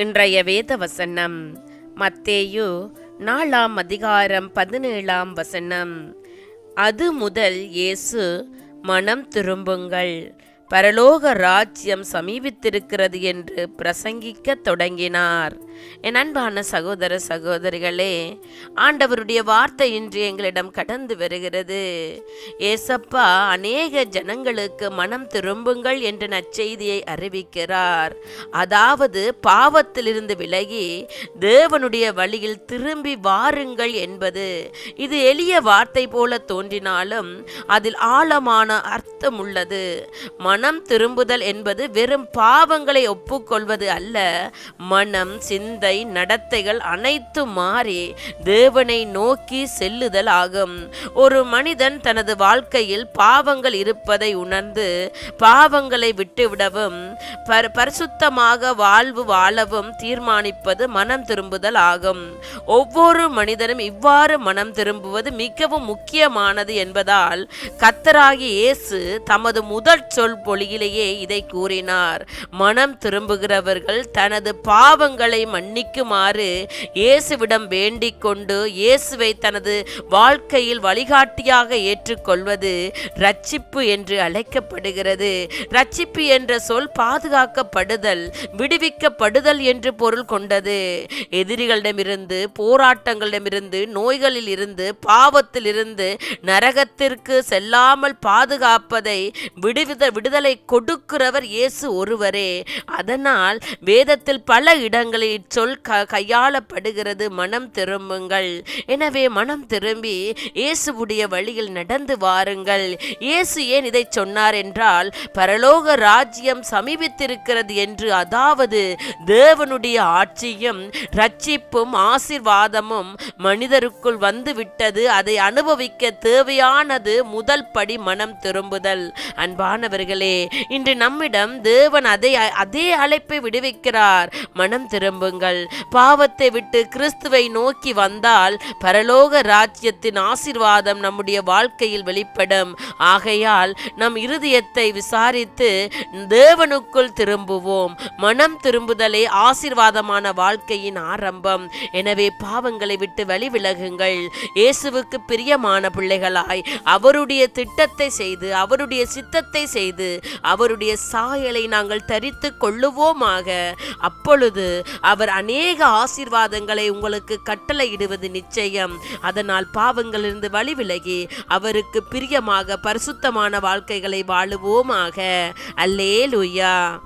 இன்றைய வேத வசனம் மத்தேயு நாலாம் அதிகாரம் பதினேழாம் வசனம். அது முதல் இயேசு மனம் திரும்புங்கள். பரலோக ராஜ்யம் சமீபித்திருக்கிறது என்று பிரசங்கிக்க தொடங்கினார். என் அன்பான சகோதர சகோதரிகளே ஆண்டவருடைய வார்த்தை இன்று எங்களிடம் கடந்து வருகிறது. ஏசப்பா அநேக ஜனங்களுக்கு மனம் திரும்புங்கள் என்ற நற்செய்தியை அறிவிக்கிறார். அதாவது பாவத்திலிருந்து விலகி தேவனுடைய வழியில் திரும்பி வாருங்கள் என்பது. இது எளிய வார்த்தை போல தோன்றினாலும் அதில் ஆழமான அர்த்தம் உள்ளது. மனம் திரும்புதல் என்பது வெறும் பாவங்களை ஒப்புக்கொள்வது அல்ல. மனம் சிந்தை நடத்தைகள் அனைத்து மாறி தேவனை நோக்கி செல்லுதல் ஆகும். ஒரு மனிதன் தனது வாழ்க்கையில் பாவங்கள் இருப்பதை உணர்ந்து பாவங்களை விட்டுவிடவும் பர் பரிசுத்தமாக வாழ்வு வாழவும் தீர்மானிப்பது மனம் திரும்புதல் ஆகும். ஒவ்வொரு மனிதனும் இவ்வாறு மனம் திரும்புவது மிகவும் முக்கியமானது என்பதால் கத்தராகி இயேசு தமது முதல் சொல் பொழியிலேயே இதை கூறினார். மனம் திரும்புகிறவர்கள் தனது பாவங்களை மன்னிக்குமாறு இயேசுவிடம் வேண்டிக் கொண்டு இயேசுவை தனது வாழ்க்கையில் வழிகாட்டியாக ஏற்றுக்கொள்வது ரட்சிப்பு என்று அழைக்கப்படுகிறது. ரட்சிப்பு என்ற சொல் பாதுகாக்கப்படுதல் விடுவிக்கப்படுதல் என்று பொருள் கொண்டது. எதிரிகளிடமிருந்து போராட்டங்களிடமிருந்து நோய்களில் இருந்து பாவத்தில் இருந்து நரகத்திற்கு செல்லாமல் பாதுகாப்பதை விடுவித விடுதலை கொடுக்கிறவர் இயேசு ஒருவரே. அதனால் வேதத்தில் பல இடங்களில் சொல் க கையாளப்படுகிறது. மனம் திரும்புங்கள். எனவே மனம் திரும்பி இயேசுவுடைய வழியில் நடந்து வாருங்கள். இயேசு ஏன் இதை சொன்னார் என்றால் பரலோக ராஜ்யம் சமீபித்திருக்கிறது என்று அதாவது தேவனுடைய ஆட்சியும் ரட்சிப்பும் ஆசிர்வாதமும் மனிதருக்குள் வந்து விட்டது அதை அனுபவிக்க தேவையானது முதல் படி மனம் திரும்புதல். அன்பானவர்கள் இன்று நம்மிடம் தேவன் அதை அதே அழைப்பை விடுவிக்கிறார். மனம் திரும்புங்கள். பாவத்தை விட்டு கிறிஸ்துவை நோக்கி வந்தால் பரலோக ராஜ்யத்தின் ஆசிர்வாதம் நம்முடைய வாழ்க்கையில் வெளிப்படும். ஆகையால் நம் இருதயத்தை விசாரித்து தேவனுக்குள் திரும்புவோம். மனம் திரும்புதலே ஆசிர்வாதமான வாழ்க்கையின் ஆரம்பம். எனவே பாவங்களை விட்டு வழி விலகுங்கள். இயேசுவுக்கு பிரியமான பிள்ளைகளாய் அவருடைய திட்டத்தை செய்து அவருடைய சித்தத்தை செய்து அவருடைய சாயலை நாங்கள் தரித்து கொள்ளுவோமாக. அப்பொழுது அவர் அநேக ஆசீர்வாதங்களை உங்களுக்கு கட்டளையிடுவது நிச்சயம். அதனால் பாவங்களிலிருந்து வழி விலகி அவருக்கு பிரியமாக பரிசுத்தமான வாழ்க்கைகளை வாழுவோமாக. அல்லேலூயா.